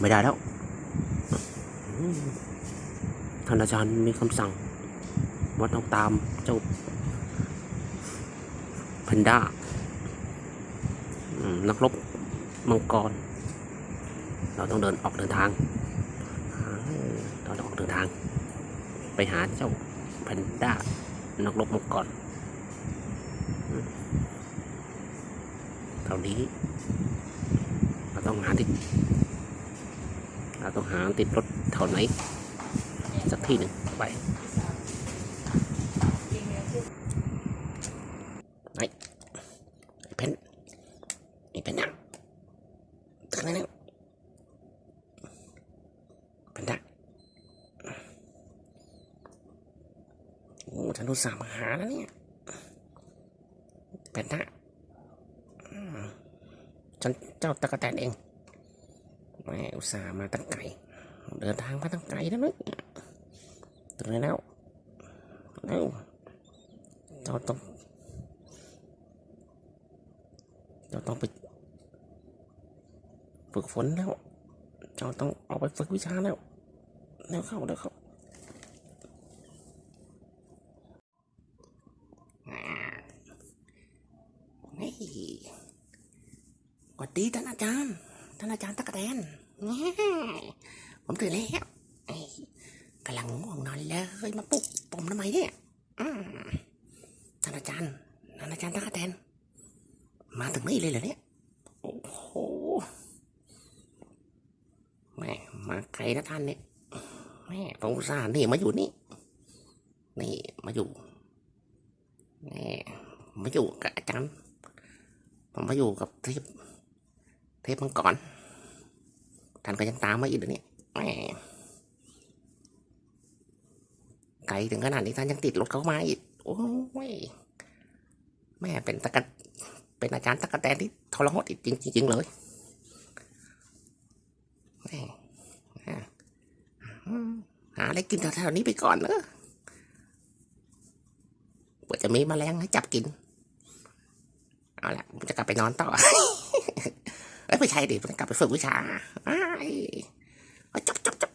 ไม่ได้แล้วท่านอาจารย์มีคำสั่งว่าต้องตามเจ้าแพนด้านักรบมังกร เราต้องเดินออกเดินทางเราต้องออกเดินทาง ไปหาเจ้าแพนด้านักรบมังกรเท่านี้ ต้องหาติด เราต้องหาติดรถแถวไหน สักที่หนึ่งไปไหนเพนไอเพนดังถึงแล้วเนี่ยเพนดังโอ้ฉันรู้สามหาแล้วเนี่ยเพนดังฉันเจ้าตะกะแตนเอง แหมอุตส่าห์มาตั้งไกลเดินทางมาตั้งไกลแล้วนะถึงแล้วเอ้าเจ้าต้องเจ้าต้องไปฝึกฝนแล้วเจ้าต้องออกไปฝึกวิชาแล้วแล้วเข้าแล้วเข้านี่สวัสดีท่านอาจารย์ ท่านอาจารย์ตะกะแตนแหม่ผมตื่นแล้วเอ้ยกำลังง่วงนอนเลยมาปลุกผมทำไมเนี่ยอืมท่านอาจารย์ท่านอาจารย์ตะกะแตนมาถึงนี่เลยเหรอเนี่ย โอ้โหแม่มาไกลนะท่านเนี่ยแม่ผมอุตส่าห์นี่มาอยู่นี่ นี่มาอยู่แม่มาอยู่กับอาจารย์ผมมาอยู่กับเทพ เทพมังกรท่านก็ยังตามมาอีกเหรอเนี่ยแหมไกลถึงขนาดนี้ท่านยังติดรถเขามาอีก โอ้ย แม่เป็นตะกะเป็นอาจารย์ตะกะแตนที่ทรหดอีกจริงจริงๆเลยแม่หาอะไรกินแถวๆนี้ไปก่อนเนอะเผื่อจะมีแมลงให้จับกิน เอาละผมจะกลับไปนอนต่อ เอ้ยไม่ใช่ดิมจะกลับไปฝึกวิชาอ้ายเอาจบจบ